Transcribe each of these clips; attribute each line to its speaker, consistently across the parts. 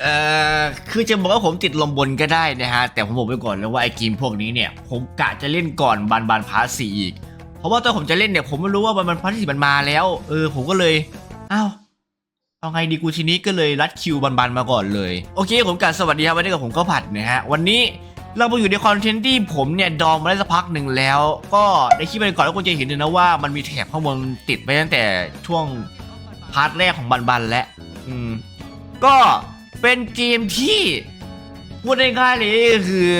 Speaker 1: เอ่อคือจะบอกว่าผมติดลมบนก็ได้นะฮะ แต่ผมบอกไปก่อนเลยว่าไอ้เกมพวกนี้เนี่ย ผมกะจะเล่นก่อนบานบานพาร์ทสี่อีก เพราะว่าตอนผมจะเล่นเนี่ยผมไม่รู้ว่าบานบานพาร์ทสี่มันมาแล้ว เออผมก็เลยอ้าวเอาไงดีกูทีนี้ก็เลยรัดคิวบานบานมาก่อนเลย โอเคผมกะสวัสดีครับวันนี้กับผมก็ผัดนะฮะ วันนี้เรามาอยู่ในคอนเทนต์ที่ผมเนี่ยดองมาได้สักพักหนึ่งแล้ว ก็ในคลิปไปก่อนแล้วคุณจะเห็นเลยนะว่ามันมีแถบข้างบนติดไปตั้งแต่ช่วงพาร์ทแรกของบันบันแล้วอืมก็ เป็นเกมที่พูดง่ายๆเลยคือ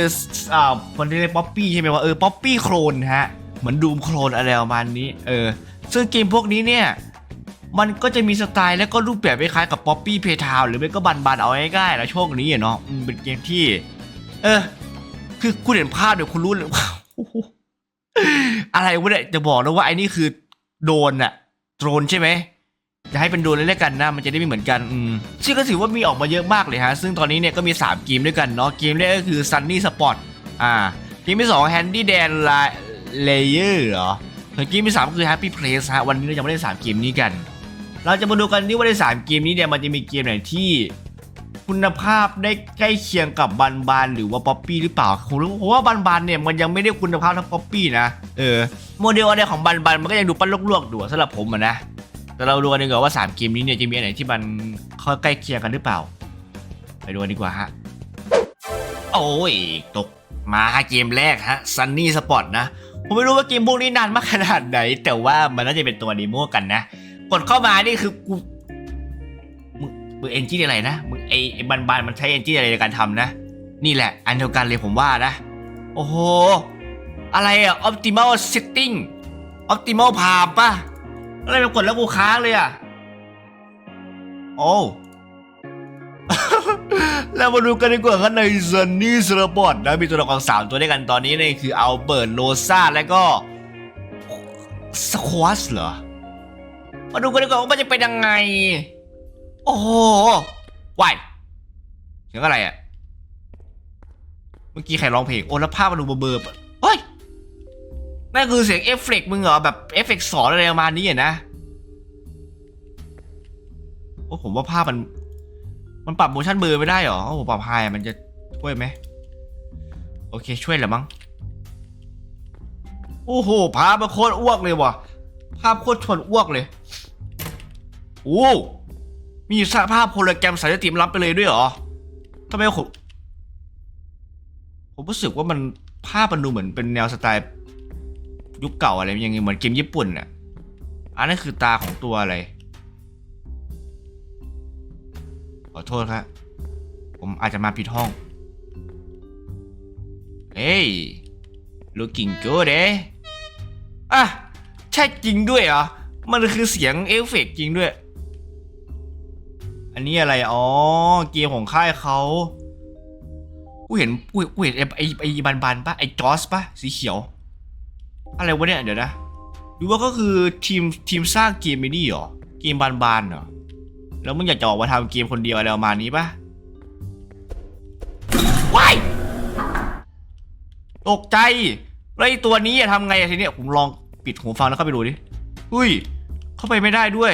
Speaker 1: อ่าคนที่เรียกป๊อปปี้ใช่ไหมว่าเออป๊อปปี้โครนฮะเหมือนดูมโครนอะไรประมาณนี้เออซึ่งเกมพวกนี้เนี่ยมันก็จะมีสไตล์และก็รูปแบบคล้ายๆกับป๊อปปี้เพทาวหรือไม่ก็บันบันๆเอาง่ายๆแล้วช่วงนี้เนาะเป็นเกมที่ เออ คือคุณเห็นภาพเดี๋ยวคุณรู้เลยว่าอะไรวะเนี่ยจะบอกนะว่าไอ้นี่คือโดนอะโดรนใช่ไหม จะให้เป็นดรนเลยแล้วกันนะ มันจะได้ไม่เหมือนกันอืมซึ่งก็ถือว่ามีออกมาเยอะมากเลยฮะ ซึ่งตอนนี้เนี่ยก็มี 3 เกมด้วยกันเนาะ เกมแรกก็คือ Sunny Spot อ่า เกมที่2 Handy Dan Layer เหรอส่วนเกมที่3ก็คือ Happy Place ฮะ วันนี้เราจะมาเล่น3เกมนี้กัน เราจะมาดูกันที่ว่าใน3เกมนี้เนี่ยมันจะมีเกมไหนที่คุณภาพได้ใกล้เคียงกับบันบานหรือว่าป๊อปปี้หรือเปล่าผมรู้ผมว่าบันบานเนี่ยมันยังไม่ได้คุณภาพเท่าป๊อปปี้นะเออโมเดลอะไรของบันบานมันก็ยังดูปั้นลวกๆดูสำหรับผมอะนะ แต่เราดูกันดีกว่าว่า3เกมนี้เนี่ยจะมีอันไหนที่มันค่อยใกล้เคียงกันหรือเปล่า ไปดูกันดีกว่าฮะ โอ้ย ตกมาเกมแรกฮะ Sunny Spot นะ ผมไม่รู้ว่าเกมพวกนี้นานมากขนาดไหน แต่ว่ามันน่าจะเป็นตัวเดโมกันนะ กดเข้ามานี่คือกูมึงมึงเอนจินอะไรนะมึงไอไอบันบานมันใช้เอนจินอะไรในการทำนะ นี่แหละ อันเดียวกันเลยผมว่านะ โอ้โห อะไรอะ optimal setting optimal palm ป่ะ อะไรมากดแล้วกูค้างเลยอะ โอ้แล้วมาดูกันดีกว่าครับในซันนี่สปอร์ตนะมีตัวละครสามตัวด้วยกันตอนนี้นี่คืออัลเบิร์ตโลซาและก็สควอสเหรอ มาดูกันดีกว่าว่ามันจะเป็นยังไง โอ้โหวายเสียงอะไรอะ เมื่อกี้ใครร้องเพลง โอ้แล้วภาพมันดูเบลอๆปะเฮ้ย นั่นคือเสียงเอฟเฟกต์มึงเหรอแบบเอฟเฟกต์สอนอะไรประมาณนี้อะนะโอ้ผมว่าภาพมัน มันปรับโมชั่นเบลอไม่ได้เหรอโอ้โหปรับไฮมันจะช่วยไหมโอเคช่วยแหละมั้งโอ้โหภาพมันโคตรอ้วกเลยว่ะ ภาพโคตรชวนอ้วกเลยโอ้มีสภาพโฮโลแกรมสายติมรับไปเลยด้วยเหรอทำไมผมผมรู้สึกว่ามันภาพมันดูเหมือนเป็นแนวสไตล์ ยุคเก่าอะไรอย่างเงี้ยเหมือนเกมญี่ปุ่นน่ะอันนั้นคือตาของตัวอะไร ขอโทษครับ ผมอาจจะมาผิดห้อง เฮ้ย looking good เอ๊ะอะ ใช่จริงด้วยเหรอ มันคือเสียงเอฟเฟกต์จริงด้วย อันนี้อะไร อ๋อ เกมของค่ายเขากูเห็นกูเห็นไอ้ไอ้บันบันปะไอ้จอสปะสีเขียว อะไรวะเนี่ยเดี๋ยวนะดูว่าก็คือทีมทีมสร้างเกมไม่ดีเหรอ เกมบานๆเหรอ แล้วมึงอยากจะออกมาทำเกมคนเดียวอะไรประมาณนี้ปะว้ายตกใจแล้วไอ้ตัวนี้อะทำไงอะทีเนี้ยผมลองปิดหูฟังแล้วเข้าไปดูดิ อุ้ย เข้าไปไม่ได้ด้วย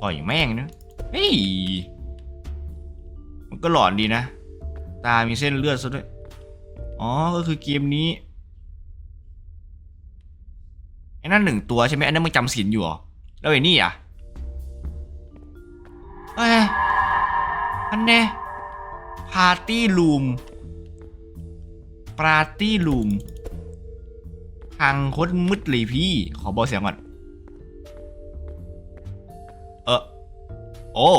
Speaker 1: ปล่อยแม่งนะเฮ้ย มันก็หลอนดีนะ ตามีเส้นเลือดซะด้วย อ๋อ ก็คือเกมนี้ ไอ้นั่นหนึ่งตัวใช่ไหมอันนั้นมึงจำศีลอยู่เหรอแล้วไอ้นี่อะเอ้ยอันเน่พาร์ตี้รูมปาร์ตี้รูมทางโคตรมืดเลยพี่ ขอบอเสียงก่อน เออโอ้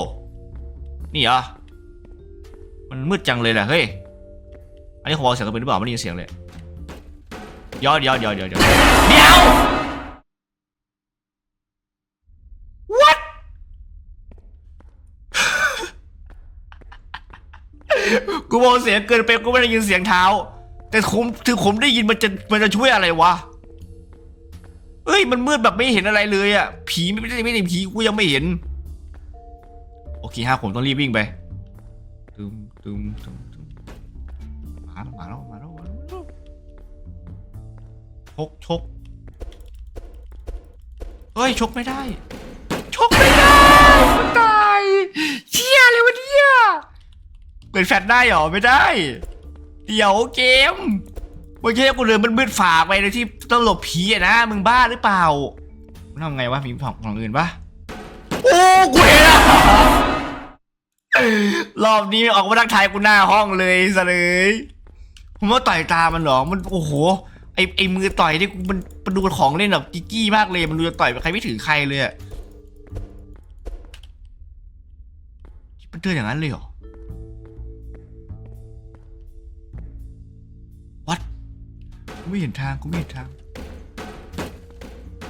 Speaker 1: นี่เหรอ มันมืดจังเลยแหละเฮ้ย อันนี้ขอบอเสียงกันเป็นหรือเปล่าไม่ได้ยินเสียงเลยเดี๋ยวเดี๋ยวเดี๋ยวเดี๋ยวเดี๋ยวเดี๋ยว what กูบอกเสียงเกินไปกูไม่ได้ยินเสียงเท้า แต่ผมถึงผมได้ยินมันจะมันจะช่วยอะไรวะเอ้ยมันมืดแบบไม่เห็นอะไรเลยอะผีไม่ได้ไม่ได้ผีกูยังไม่เห็น โอเคฮะผมต้องรีบวิ่งไปตึมตึมตึมตึมมาแล้วมาแล้วมาแล้วมาแล้วชกชกเฮ้ยชกไม่ได้ชกไม่ได้ตายเชี่ยเลยวะเเปิดแฟลชได้เหรอไม่ได้ เดี๋ยวเกมมึงแค่กูเลยมันมืดฝากไปโดยที่ต้องหลบผีอะนะมึงบ้าหรือเปล่ามึงทำไงวะมีของของอื่นปะโอ้กูเห็นอะรอบนี้ออกมาทักทายกูหน้าห้องเลยซะเลยผมว่าต่อยตามันหรอมันโอ้โหไอไอมือต่อยนี่กูมันมันดูของเล่นแบบกิ๊กี้มากเลย มันดูจะต่อยใครไม่ถึงใครเลยอะมันเดินอย่างนั้นเลยเหรอ กูไม่เห็นทางกูไม่เห็นทาง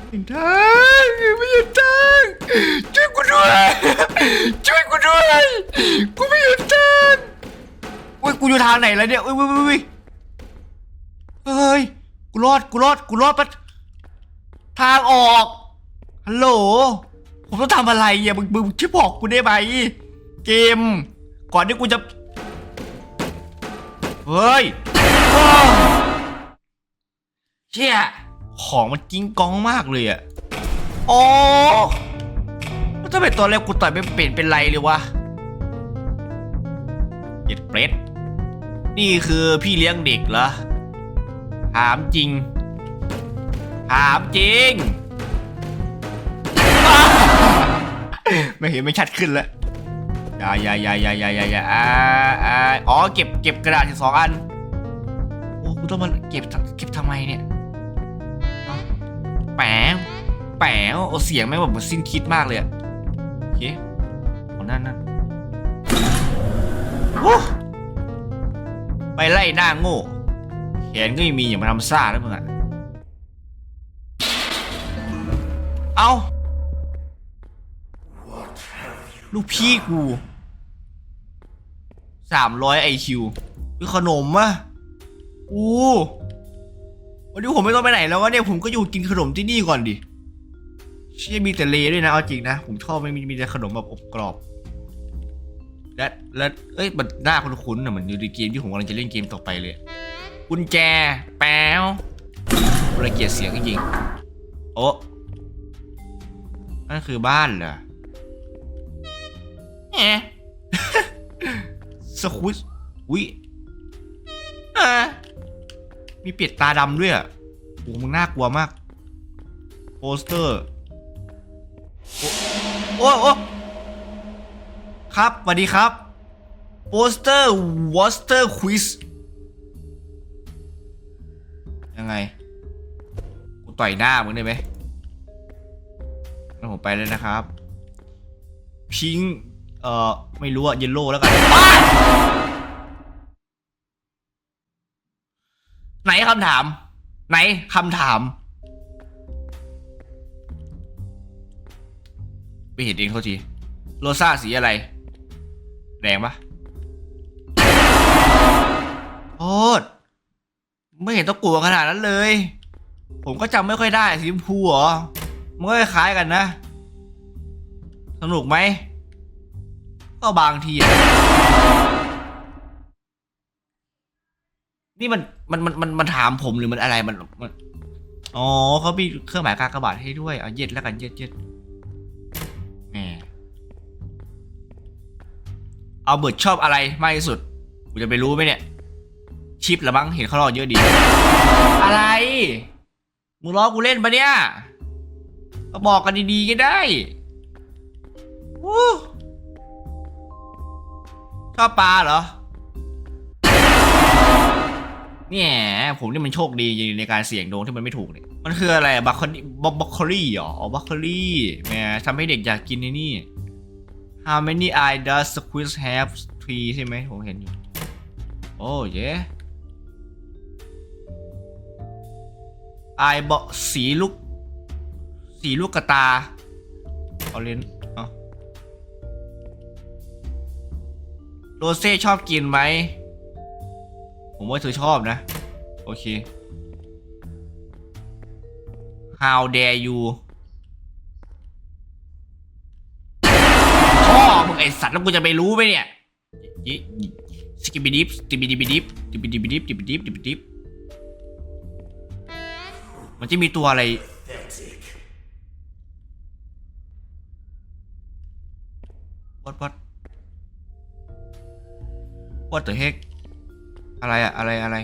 Speaker 1: เห็นทางไม่เห็นทางช่วยกูด้วยช่วยกูด้วยกูไม่เห็นทางอุ้ยกูอยู่ทางไหนแล้วเนี่ยอุ้ยอุ้ยอุ้ยเฮ้ยกูรอดกูรอดกูรอดปะทางออกฮัลโหลผมต้องทำอะไรอะมึงมึงช่วยบอกกูได้ไหมเกม ก่อนที่กูจะเฮ้ย เชี่ยของมันกิ้งก้องมากเลยอะอ๋อแล้วถ้าเป็นตัวแรกกูต่อยไม่เป็นเป็นไรเลยวะเจ็ดเปรตนี่คือพี่เลี้ยงเด็กเหรอ ถามจริง ถามจริงอ้าวไม่เห็นไม่ชัดขึ้นแล้วอย่าอย่าอย่าอย่าอย่าอย่าอย่าอ่าอ่าอ๋อเก็บเก็บกระดาษถึงสองอัน โอ้กูต้องมาเก็บเก็บทำไมเนี่ยเอ้า แป๋วแป๋วโอเสียงแม่งแบบเหมือนสิ้นคิดมากเลยอะโอเคโอ้นั่นนั่นโอ้ไปไล่หน้าโง่แขนก็ไม่มีอย่ามาทำซ่าแล้วมึงอะเอาลูกพี่กูสามร้อยไอคิวคือขนมอะอู้ วันนี้ผมไม่ต้องไปไหนแล้ววะเนี่ยผมก็อยู่กินขนมที่นี่ก่อนดิเชี่ยมีแต่เลด้วยนะเอาจริงนะผมชอบไม่มีมีแต่ขนมแบบอบกรอบ และและเอ้ยมันหน้าคุ้นๆนะเหมือนอยู่ในเกมที่ผมกำลังจะเล่นเกมต่อไปเลยกุญแจแป๊วระเกียดเสียงจริงโอ้นั่นคือบ้านเหรอแหมสควิสอุ้ยอ่า มีเป็ดตาดำด้วยอะโอ้มึงน่ากลัวมาก โปสเตอร์ โอ้โอ้โอ้ครับสวัสดีครับ โปสเตอร์วอสเตอร์ควิสยังไง กูต่อยหน้ามึงได้ไหมงั้นผมไปเลยนะครับ พิง เอ่อ ไม่รู้อะเยลโล่แล้วกัน ไหนคำถาม ไหนคำถามไปเห็นเองโทษทีโรซ่าสีอะไร แดงปะโทษไม่เห็นต้องกลัวขนาดนั้นเลย ผมก็จำไม่ค่อยได้สีชมพูเหรอมันก็คล้ายกันนะ สนุกไหม ก็บางทีอะ นี่มันมันมันมันมันถามผมหรือมันอะไรมันมันอ๋อเขามีเครื่องหมายกากบาทให้ด้วยเอาเย็ดแล้วกันเย็ดเย็ดแหมเอาเบิร์ดชอบอะไรมากที่สุดกูจะไปรู้ไหมเนี่ย ชิปละมั้งเห็นเขารอเยอะดี อะไรมึงล้อกูเล่นปะเนี่ยก็บอกกันดีๆก็ได้วู้ชอบปลาเหรอ เนี่ยผมนี่มันโชคดีจริงในการเสี่ยงดวงที่มันไม่ถูกเนี่ยมันคืออะไรบัคคอรี่บัคคอรี่เหรออ๋อบัคคอรี่แหมทำให้เด็กอยากกินในนี่ How many eye does squid have three ใช่ไหมผมเห็นอยู่ โอ้เย่ไอบอกสีลูก สีลูกกระตาเอาเลนเอาโรเซ่ชอบกินไหม ผมว่าเธอชอบนะ โอเค How dare you พ่อมึงไอสัตว์แล้วกูจะไปรู้ไหมเนี่ยยิสกิบิดิฟสกิบิดิบิดิฟสกิบิดิบิดิฟสกิบิดิฟสกิบิดิฟมันจะมีตัวอะไรวัดวัด what the heck อะไรอะอะไรอะไร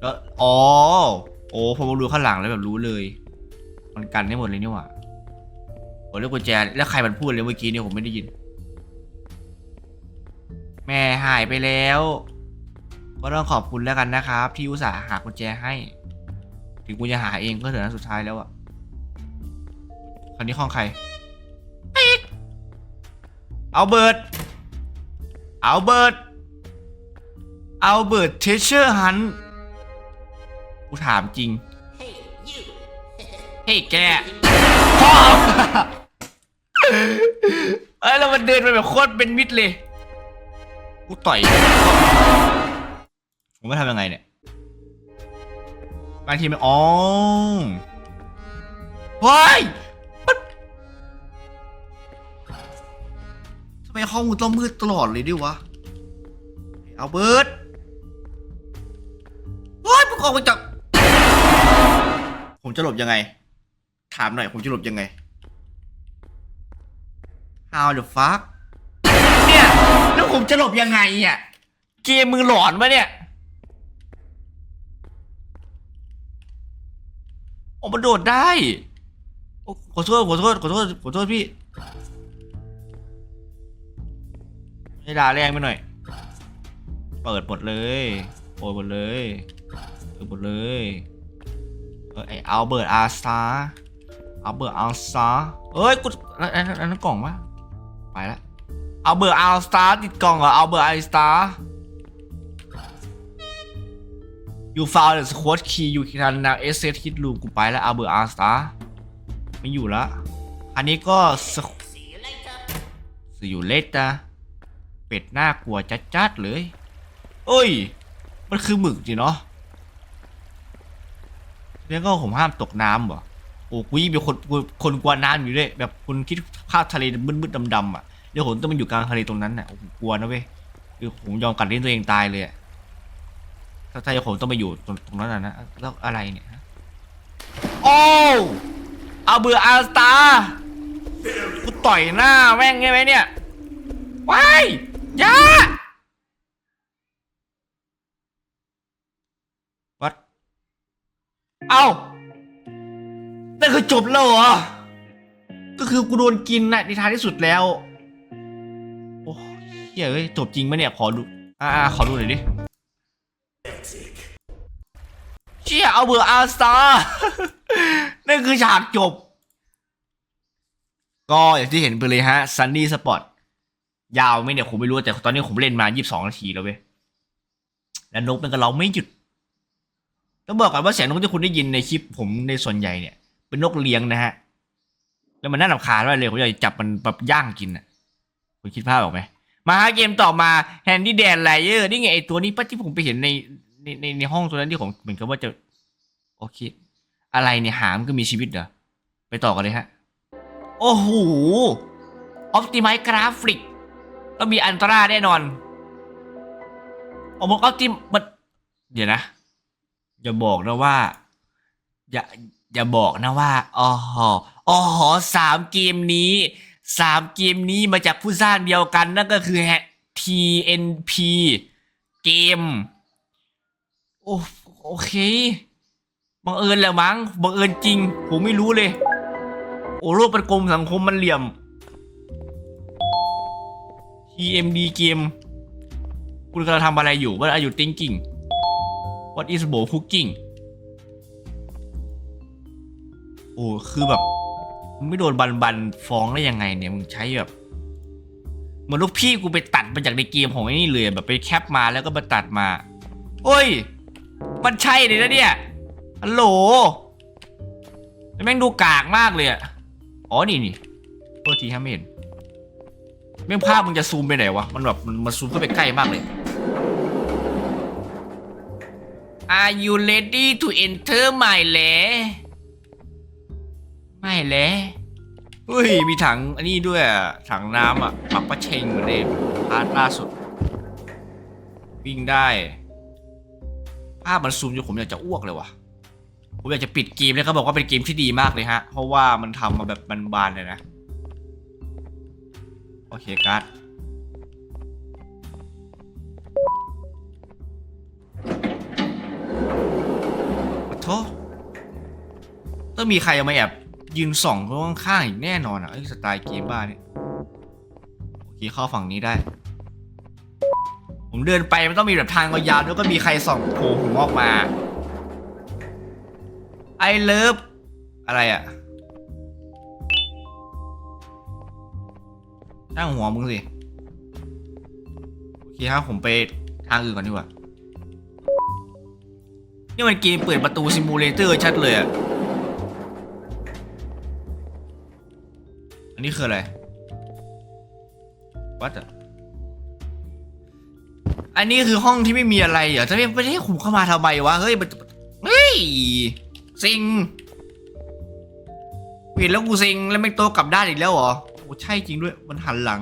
Speaker 1: แล้วอ๋อ โอ้พอมาดูข้างหลังแล้วแบบรู้เลย มันกันได้หมดเลยนี่หว่าโอ้เรื่องกุญแจแล้วใครมันพูดเลยเมื่อกี้เนี่ยผมไม่ได้ยิน แม่หายไปแล้ว ก็ต้องขอบคุณแล้วกันนะครับ ที่อุตส่าห์หากุญแจให้ ถึงกูจะหาเองก็เถอะนะสุดท้ายแล้วอะคันนี้ห้องใครเอาเบิร์ตเอาเบิร์ตเอาเบิร์ตเทเชอร์ฮันกูถามจริง เฮ้ยแกพ่อเอ้ยแล้วมันเดินไปแบบโคตรเป็นมิตรเลย กูต่อย ผมไม่ทำยังไงเนี่ย บางทีมันอ๋อเฮ้ยมันทำไมห้องมึงต้องมืดตลอดเลยดิวะ เอาเบิร์ดเฮ้ยมึง ออกมาจากผมจะหลบยังไง ถามหน่อย ผมจะหลบยังไง How the fuck เนี่ยแล้วผมจะหลบยังไงอะเกมมึงหลอนปะเนี่ยโอ้มันโดดได้โอ้ขอโทษขอโทษขอโทษขอโทษพี่ให้ด่าแรงไปหน่อย เปิดหมดเลยเปิดหมดเลย เปิดหมดเลยเออไออัลเบิร์ตอาร์สตาอัลเบิร์ตอาร์สตาเอ้ยกูอันนั้นกล่องปะไปละอัลเบิร์ตอาร์สตาติดกล่องเหรออัลเบิร์ตอาร์สตา you found the squad key you can now access hit room กูไปแล้วอัลเบิร์ตอาร์สตาไม่อยู่ละอันนี้ก็สสิอยู่เลตนะเป็ดหน้ากลัวจัดๆเลย เอ้ย มันคือหมึกจีเนาะ แล้วก็ผมห้ามตกน้ำเหรอโอ้กูยิ่งเป็นคนคนกลัวน้ำอยู่ด้วยแบบคุณคิดภาพทะเลมืดๆดำๆอะเดี๋ยวผมต้องมาอยู่กลางทะเลตรงนั้นน่ะกลัวนะเว้ยคือผมยอมกัดลิ้นตัวเองตายเลยอะถ้าถ้าผมต้องไปอยู่ตรงตรงนั้นน่ะนะแล้วอะไรเนี่ยโอ้เอาเบื่ออาสตากูต่อยหน้าแม่งไงไหมเนี่ยว้ายอยา วัด เอ้านั่นคือจบแล้วเหรอ ก็คือกูโดนกินนะในท้ายที่สุดแล้ว โอ้เฮ้ยเอ้ยจบจริงไหมเนี่ย ขอดู อ่าขอดูหน่อยดิเชี่ยเอาเบอร์อาสตานั่นคือฉากจบ ก็อย่างที่เห็นไปเลยฮะซันนี่สปอตยาวไหมเนี่ยผมไม่รู้แต่ตอนนี้ผมเล่นมา 22 นาทีแล้วเว้ย แล้วนกมันก็เราไม่หยุด ต้องบอกก่อนว่าเสียงนกที่คุณได้ยินในคลิปผมในส่วนใหญ่เนี่ย เป็นนกเลี้ยงนะฮะ แล้วมันน่ารำคาญมากเลยผมอยากจะจับมันแบบย่างกินอะคุณคิดภาพออกไหมมาฮะเกมต่อมาแฮนดี้แดนไลเยอร์นี่ไงไอตัวนี้ป้าที่ผมไปเห็นในในในในห้องตัวนั้นที่ผมเหมือนกับว่าจะโอเค อะไรเนี่ยหามก็มีชีวิตเหรอ ไปต่อกันเลยฮะ โอ้โหออ t ติไม e กราฟิกต้องมีอันตราแน่นอนออกมาออ t ติมันเดี๋ยวนะ อย่าบอกนะว่า อย่าอย่าบอกนะว่าอ๋ออ๋อสามเกมนี้สามเกมนี้มาจากผู้สร้างเดียวกันนั่นก็คือ TNP เกม โอ้โอเคบังเอิญแหละมั้งบังเอิญจริง ผมไม่รู้เลย โอ้โลกเป็นกลมสังคมมันเหลี่ยม TMD เกม คุณกำลังทำอะไรอยู่ What are you thinking What is Bo cooking โอ้คือแบบมึงไม่โดนบันบันฟ้องได้ยังไงเนี่ยมึงใช้แบบเหมือนลูกพี่กูไปตัดมาจากในเกมของไอ้นี่เลยแบบไปแคปมาแล้วก็มาตัดมา โอ้ย มันใช่เลยนะเนี่ยฮัลโหลแล้วแม่งดูกากมากเลยอะอ๋อนี่นี่โทษทีฮะไม่เห็นแม่งภาพมึงจะซูมไปไหนวะ มันแบบมันมันซูมเข้าไปใกล้มากเลย Are you ready to enter my lair ไม่แล้วเฮ้ย มีถังอันนี้ด้วยอะถังน้ำอะปักปะเชงเหมือนเดิมพาร์ทล่าสุด วิ่งได้ภาพมันซูมจนผมอยากจะอ้วกเลยว่ะ ผมอยากจะปิดเกมเลยเขาบอกว่าเป็นเกมที่ดีมากเลยฮะ เพราะว่ามันทำมาแบบบานๆเลยนะ โอเคการ์ด อ้ต้องมีใครเอามาแอบยืนส่องข้างๆอีกแน่นอนอะไอ้สไตล์เกมบ้าเนี่ยโอเคเข้าฝั่งนี้ได้ ผมเดินไปมันต้องมีแบบทางยาวๆแล้วก็มีใครส่องโผล่หัวออกมาไอเลิฟอะไรอะช่างหัวมึงสิ โอเคครับผมไปทางอื่นก่อนดีกว่า นี่มันเกมเปิดประตูซิมูเลเตอร์ชัดเลยอะอันนี้คืออะไร วัดอะอันนี้คือห้องที่ไม่มีอะไรเหรอจะไม่ไม่ได้ขุมเข้ามาทำไมวะ เฮ้ยมันเฮ้ยซิงเห็นแล้วกูซิงแล้วไม่โตกลับด้านอีกแล้วเหรอโอ้ใช่จริงด้วย มันหันหลัง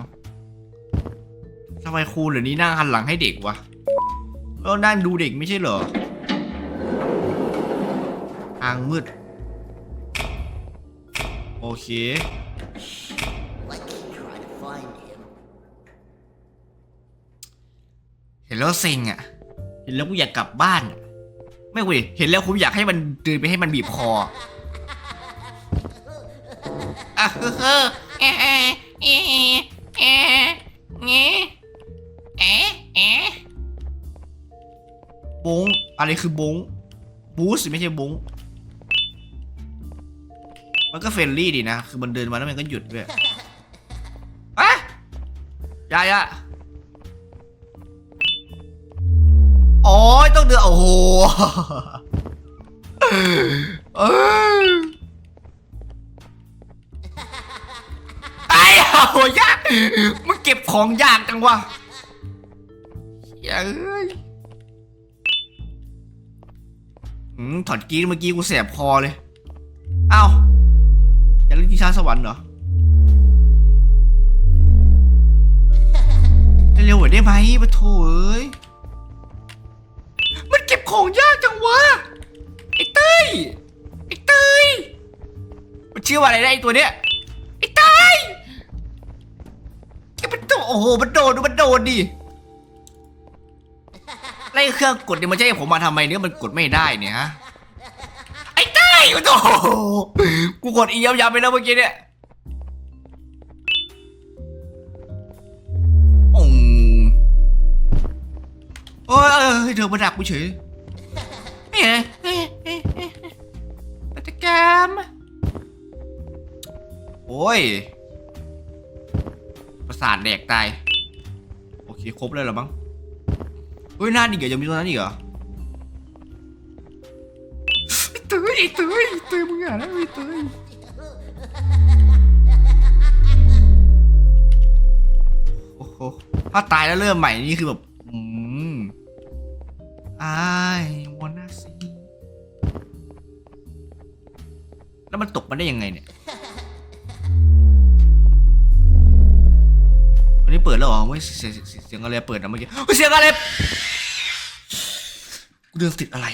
Speaker 1: ทำไมครูเดี๋ยวนี้นั่งหันหลังให้เด็กวะแล้วนั่งดูเด็กไม่ใช่เหรอ ทางมืด โอเค เห็นแล้วเซ็งอะ เห็นแล้วกูอยากกลับบ้านอะไม่เว้ยเห็นแล้วผมอยากให้มันเดินไปให้มันบีบคออะเฮ้อเฮ้อเอะเอะเอะเอะเอะเอะเอะบงอะไรคือบงบูสไม่ใช่บง มันก็เฟรนลี่ดีนะ คือมันเดินมาแล้วมันก็หยุดด้วยอะยายอะโอ้ยต้องเดินโอ้โหไอ้โหยากมึงเก็บของยากจังวะเฮ้ยเอ้ยอืมถอดกีเมื่อกี้กูแสบคอเลย เอ้า จะเล่นที่ชาสวรรค์เหรอเร็วๆหน่อยได้ไหมปะโถเอ้ย มันเก็บของยากจังวะ ไอ้เต้ย ไอ้เต้ย มันชื่อว่าอะไรนะไอ้ตัวเนี้ย ไอ้เต้ยไอ้มันโดดโอ้โห มันโดดดูมันโดดดิไล่เครื่องกดเนี่ยมันจะให้ผมมาทำไมเนี่ยมันกดไม่ได้เนี่ยฮะ โอ้โหกูกดอีย้ำๆไปแล้วเมื่อกี้เนี่ยอืมโอ้ยเอ้เธอมาดักกูเฉยเอ๊ะเอ๊ะเอ๊ะเอ๊ะปฏิกรรมโอ้ย ประสาทแดกตาย โอเค ครบเลยเหรอมั้งเฮ้ยหน้าดีเหรอยังมีตัวนั้นอีกเหรอ ไอ้เตยไอ้เตยไอ้เตยมึงอะนะไอ้เตยโอ้โหถ้าตายแล้วเริ่มใหม่นี่คือแบบ อืม I wanna see แล้วมันตกมาได้ยังไงเนี่ยอันนี้เปิดแล้วเหรอไม่เสียงเสียงเสียงอะไรเปิดนะเมื่อกี้เฮ้ยเสียงอะไรกูเดินติดอะไร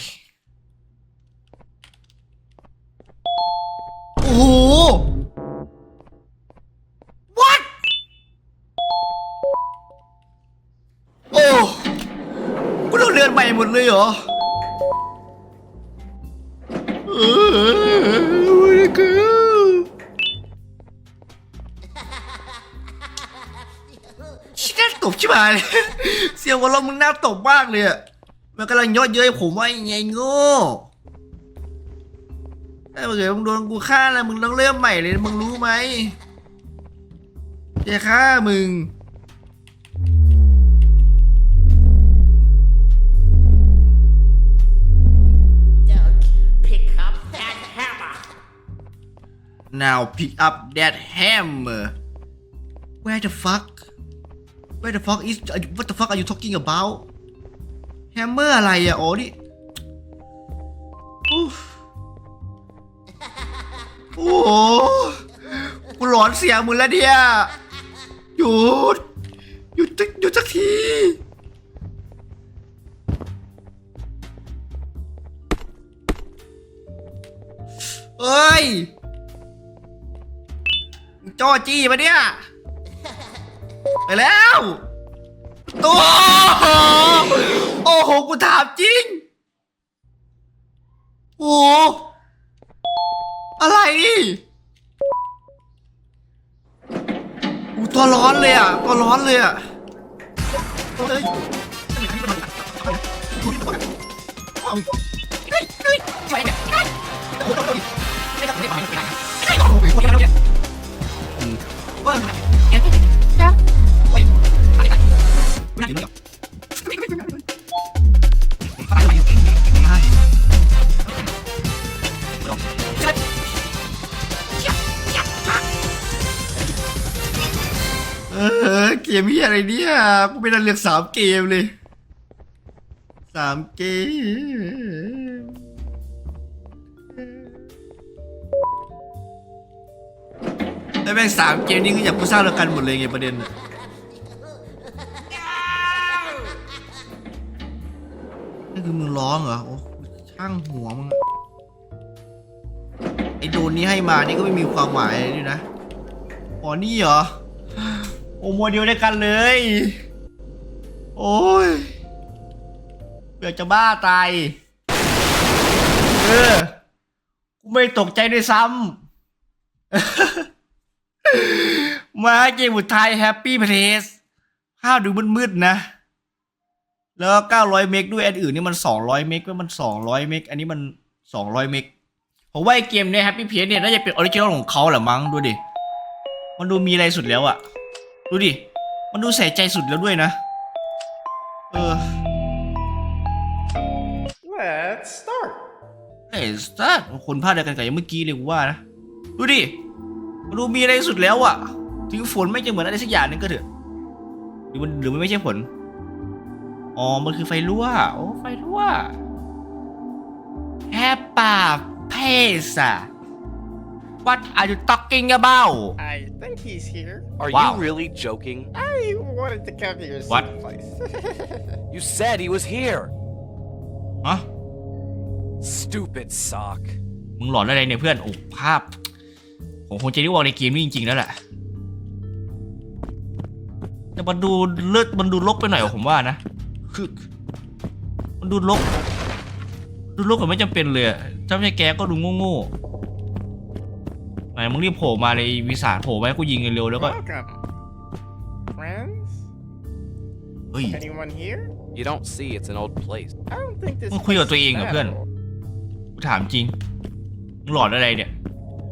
Speaker 1: โอ้โห what โอ้กูต้องเดินใหม่หมดเลยเหรอเออไม่ได้คือชิน่าตบชิบหายเลยเสียงวเราะมึงน่าตบมากเลยอะมันกำลังเยอะเย้ยผมว่าไงโง่ ถ้าเกิดมึงโดนกูฆ่าแล้วมึงต้องเริ่มใหม่เลยมึงรู้ไหมจะฆ่ามึง
Speaker 2: Don't pick up that hammer.
Speaker 1: now pick up that hammer where the fuck where the fuck is what the fuck are you talking about hammer อะไรอะอ๋อนี่ โอ้โหกูหลอนเสียงมึงแล้วเนี่ยหยุดหยุดสักหยุดสักทีเอ้ยจ้อจี้ปะเนี่ย ไปแล้วตัวโอ้โห กูถามจริง โอ้ อะไรอู้ตัวร้อนเลยอะ ตัวร้อนเลยอะเฮ้ยเออเกมนี้อะไรเนี่ยกูไม่ได้เลือกสามเกมเลยสามเกมแล้วแม่งสามเกมนี้ก็อยากกูสร้างเดียวกันหมดเลยไงประเด็นน่ะนี่คือมึงร้องเหรอโอ้ช่างหัวมึงอะไอโดนนี้ให้มานี่ก็ไม่มีความหมายอะไรด้วยนะอ๋อนี่เหรอ โอ้โมเดลด้วยกันเลย โอ้ยเกือบจะบ้าตาย เออ กูไม่ตกใจด้วยซ้ำ มาเกมสุดท้ายแฮปปี้เพลสภาพดูมืดๆนะ แล้วก็900 เมกด้วยอันอื่นนี่มัน 200 เมกว่ามัน 200 เมก อันนี้มัน 200 เมกผมว่าไอเกมเนี่ยแฮปปี้เพลสเนี่ยน่าจะเป็นออริจินอลของเขาแหละมั้งดูดิ มันดูมีอะไรสุดแล้วอะ ดูดิ มันดูใส่ใจสุดแล้วด้วยนะ เออ
Speaker 3: Let's start.
Speaker 1: เอ้ยสตาร์คนพลาดเดียวกันกับอย่างเมื่อกี้เลยกูว่านะ ดูดิ มันดูมีอะไรสุดแล้วอะถึงฝนไม่จะเหมือนอะไรสักอย่างหนึงก็เถอะ หรือมันหรือมันไม่ใช่ฝน อ๋อ มันคือไฟรั่ว โอ้ ไฟรั่วแฮปป่าเพสอะ What are you talking about
Speaker 3: I think he's here.
Speaker 4: Are
Speaker 1: Wow.
Speaker 4: you really joking?
Speaker 3: I wanted to come here
Speaker 1: What?
Speaker 3: someplace.
Speaker 4: You said he was here.
Speaker 1: ฮะ
Speaker 4: Stupid sock.
Speaker 1: มึงหลอนอะไรเนี่ยเพื่อน โอ้ภาพผมคงจะได้วอกในเกมนี้จริงๆแล้วแหละ แต่มันดูเลือดมันดูลกไปหน่อยว่ะผมว่านะคือมันดูลก ดูลกแบบไม่จำเป็นเลยอะถ้าไม่ใช่แกก็ดูโง่ๆ ไหนมึงรีบโผล่มาเลยวิสาโผล่มาให้กูยิงเร็วๆแล้วก็
Speaker 3: Welcome. Friends?
Speaker 1: เฮ้ย
Speaker 3: Anyone here?
Speaker 4: You don't see it's an old place.
Speaker 3: I don't think this
Speaker 1: มึงคุยกับ
Speaker 3: place
Speaker 1: ตัวเอง
Speaker 3: is
Speaker 1: เหรอ
Speaker 3: that
Speaker 1: เพื่อน
Speaker 3: old.
Speaker 1: กูถามจริงมึงหลอนอะไรเนี่ย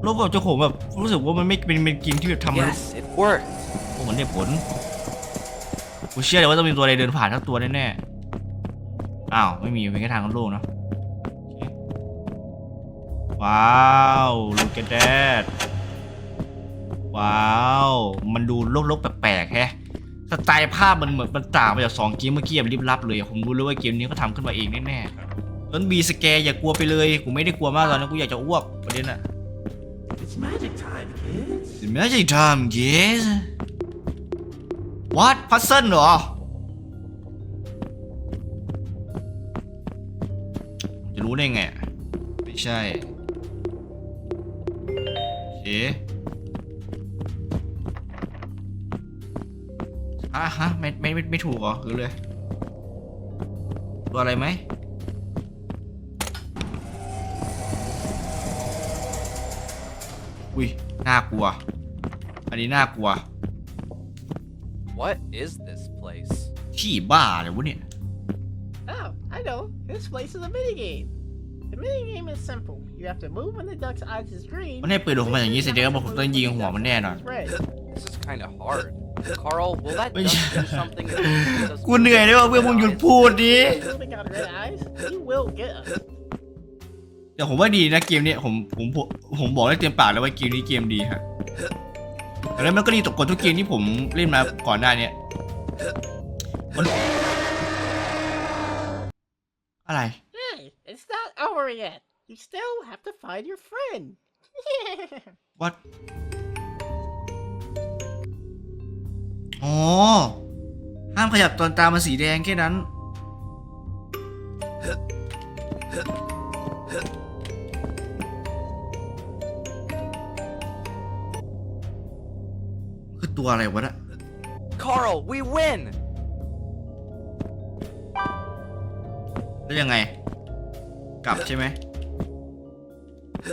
Speaker 1: โลกแบบเจ้าของแบบรู้สึกว่ามันไม่เป็นเป็นเกมที่แบบทำมัน
Speaker 4: Yes, it worked.
Speaker 1: โอ้เหมือนได้ผล กูเชื่อเลยว่าต้องมีตัวอะไรเดินผ่านทั้งตัวแน่ๆ อ้าว ไม่มีเป็นแค่ทางโล่งเนาะโอเค ว้าวลูกแกแดดว้าว มันดูโลกๆแปลกๆแฮะสไตล์ภาพมันเหมือนมันต่างไปจากสองเกมเมื่อกี้มันรีบลับเลยอะผมรู้เลยว่าเกมนี้เขาทำขึ้นมาเองแน่ๆต้นบีสแกร์อย่ากลัวไปเลยกูไม่ได้กลัวมากตอนนั้นกูอยากจะอ้วกประเด็นอะ
Speaker 5: It's magic time, kids.
Speaker 1: It's magic time yes What พัซเซิลเหรอจะรู้ได้ไงอะไม่ใช่โอเคฮะฮะไม่ไม่ไม่ไม่ถูกเหรอคือเลยตัวอะไรไหมอุ้ยน่ากลัว อันนี้น่ากลัว
Speaker 4: What is this place?
Speaker 1: ที่บ้าเลยวะเนี่ย
Speaker 3: Oh, I know. This place is a minigame. The minigame is simple. You have to move when the duck's eyes is green.
Speaker 1: มันให้ปืนออกมาอย่างนี้เสร็จแล้วผมต้องยิงหัวมันแน่นอน
Speaker 3: It's red.
Speaker 4: This is kind of hard. Carl, will that
Speaker 1: Wait,
Speaker 4: duck do something? if it makes us
Speaker 1: กูเหนื่อยเลยว่าเพื่อนมึงหยุดพูดดิ
Speaker 3: Moving on red eyes, you will get us.
Speaker 1: แต่ผมว่าดีนะเกมเนี้ยผมผมผมผมบอกได้เต็มปากแล้วว่าเกมนี้เกมดีฮะแล้วมันก็ดีตกกว่าทุกเกมที่ผมเล่นมาก่อนหน้าเนี้ยมันอะไร
Speaker 3: Hey, it's not over yet. You still have to find your friend.
Speaker 1: what อ๋อ ห้ามขยับตอนตามันสีแดงแค่นั้น คือตัวอะไรวะนะ
Speaker 4: Carl, we win!
Speaker 1: แล้วยังไง กลับใช่ไหม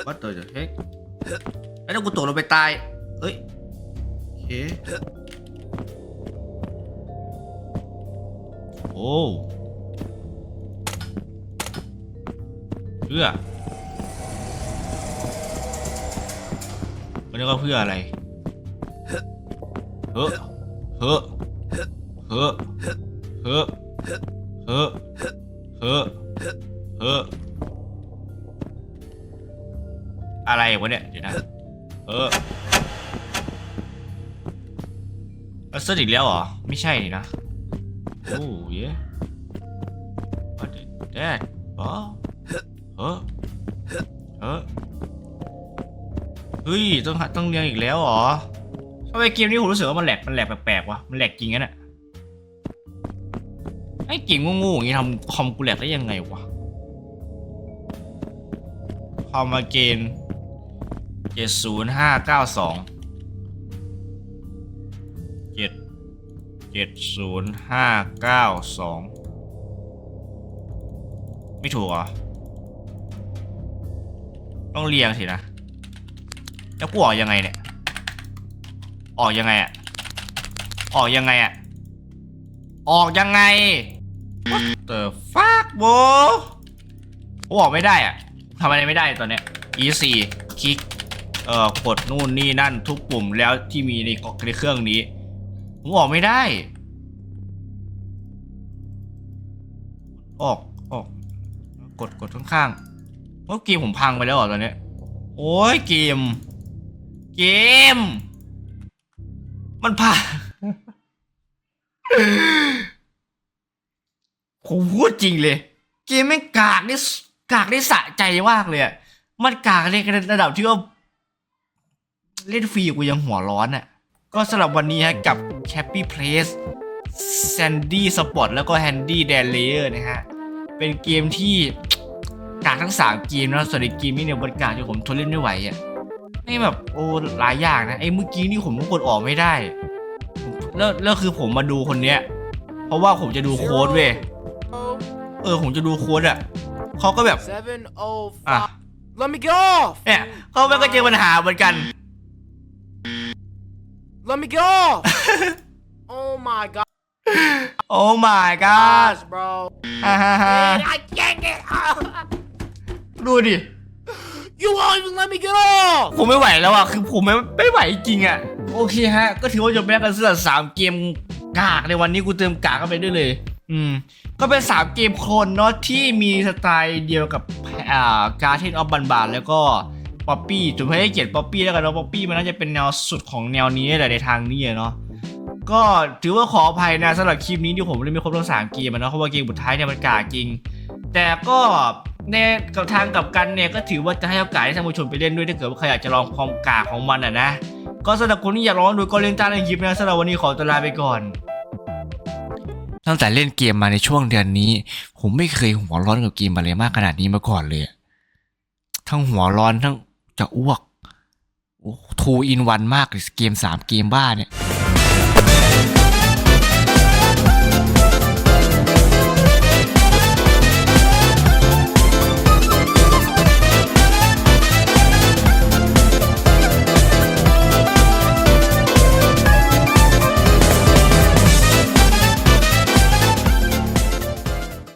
Speaker 1: what the heck แล้วถ้ากูตกลงไปตาย เอ้ยโอเคโอ้เพื่อมันเรียกว่าเพื่ออะไร เฮ้อเฮ้อเฮ้อเฮ้อเฮ้อเฮ้อเฮ้อ อะไรวะเนี่ยเดี๋ยวนะ เอออัสเซอร์อีกแล้วเหรอ ไม่ใช่นี่นะโอ้ย What is that อ๋อเฮ้อเฮ้อเฮ้ยต้องต้องเรียงอีกแล้วเหรอทำไมเกมนี้ผมรู้สึกว่ามันแหลกมันแหลกแปลกๆวะมันแหลกจริงงั้นอะไอ้เก่งงูๆอย่างนี้ทำคอมกูแหลกได้ยังไงวะคอมมาเกน เจ็ดศูนย์ห้าเก้าสองเจ็ดเจ็ดศูนย์ห้าเก้าสองไม่ถูกเหรอ ต้องเรียงสินะ แล้วกูออกยังไงเนี่ย ออกยังไงอะออกยังไงอะออกยังไง What the fuck bro กูออกไม่ได้อะทำอะไรไม่ได้ตอนเนี้ย E4 คลิก เอ่อกดนู่นนี่นั่นทุกปุ่มแล้วที่มีในกในเครื่องนี้ ผมออกไม่ได้ ออกออกกดกดข้างๆว่าเกมผมพังไปแล้วเหรอตอนเนี้ยโอ้ยเกม เกม มันพังผมพูดจริงเลย เกมไม่กากนี่กากได้สะใจมากเลยอะมันกากในระดับที่ว่า เล่นฟรีกูยังหัวร้อนอะ่ะ ก็สำหรับวันนี้ฮะกับ Happy Place Sandy Spot แล้วก็ Handy d a n Layer นะฮะ เป็นเกมที่กากทั้ง 3 เกมนะส่วนในเกมนี้เนี่ยบริการจนผมทนเล่นไม่ไหวอะ่ะนี่แบบโอ้หลายอย่างนะไอ้เมื่อกี้นี่ผมก็กดออกไม่ได้แล้วแล้วคือผมมาดูคนเนี้ย เพราะว่าผมจะดูโค้ดเว้ยเออผมจะดูโค้ดอะเขาก็แบบ
Speaker 4: Seven oh
Speaker 1: อะ
Speaker 4: Let me get off!
Speaker 1: เนี่ยเขาแม่งก็เจอปัญหาเหมือนกัน
Speaker 4: Let me get off! oh my god,
Speaker 1: โอ้ my god
Speaker 4: bro.
Speaker 1: ฮ่าฮ่าฮ่า
Speaker 4: Man, I can't get off!
Speaker 1: ดูดิ
Speaker 4: You won't even let me get off!
Speaker 1: ผมไม่ไหวแล้วอะ คือผมไม่ไม่ไหวจริงอะ โอเคฮะ ก็ถือว่าจบไปแล้วกันสำหรับสามเกมกากในวันนี้กูเติมกากเข้าไปด้วยเลย อืม ก็เป็นสามเกมโคลนเนาะที่มีสไตล์เดียวกับอ่าการ์เทนออฟบันบานแล้วก็ ป๊อปปี้จุดให้เกียรติป๊อปปี้แล้วกันเนาะป๊อปปี้มันน่าจะเป็นแนวสุดของแนวนี้แหละในทางนี้เนาะก็ถือว่าขออภัยนะสำหรับคลิปนี้ที่ผมเล่นไม่ครบทั้งสามเกมนะเพราะว่าเกมสุดท้ายเนี่ยมันกากจริง แต่ก็ในกับทางกับกันเนี่ยก็ถือว่าจะให้โอกาสให้ท่านผู้ชมไปเล่นด้วยถ้าเกิดว่าใครอยากจะลองความกากของมันอะนะก็สำหรับคนที่อยากลองดูก็เล่นตามในคลิปนะสำหรับวันนี้ขอตัวลาไปก่อนตั้งแต่เล่นเกมมาในช่วงเดือนนี้ ผมไม่เคยหัวร้อนกับเกมอะไรมากขนาดนี้มาก่อนเลย ทั้งหัวร้อนทั้ง จะอ้วกโอ้ทูอินวันมากเลยเกมสามเกมบ้าเนี่ย